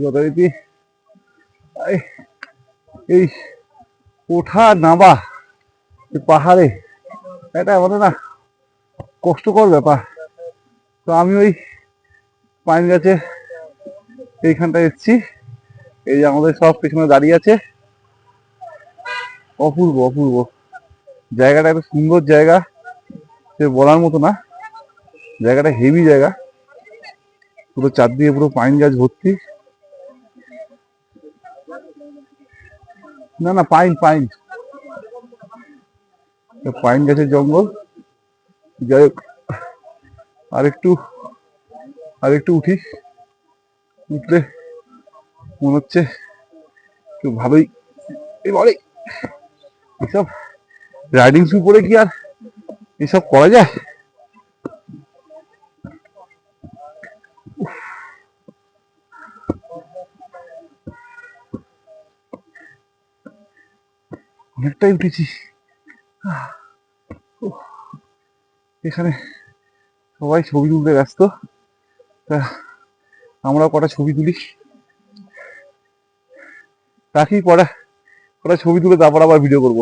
যথারীতি। এই- ওঠা নামা পাহাড়ে, এটা মানে না কষ্টকর ব্যাপার। তো আমি ওই পাইন গাছে এইখানটায় এসেছি। এই যে আমাদের সব পেছনে দাঁড়িয়ে আছে। অপূর্ব অপূর্ব। জায়গাটা এত সুন্দর জায়গা, সে বলার মতো না। জায়গাটা হেভি জায়গা। পুরো চারদিকে পুরো পাইন গাছ ভর্তি। না না, পাইন পাইন। পাইন গাছের জঙ্গল। যাই হোক, আরেকটু আরেকটু উঠি। উঠলে মনে হচ্ছে একটু ভালোই। বলে, এসব রাইডিং শু পরে কি আর এসব করা যায়? অনেকটাই উঠেছি। এখানে সবাই ছবি তুলতে ব্যস্ত। তা আমরা কটা ছবি তুলি। রাখি পড়া কটা ছবি তুলে তারপর আবার ভিডিও করব।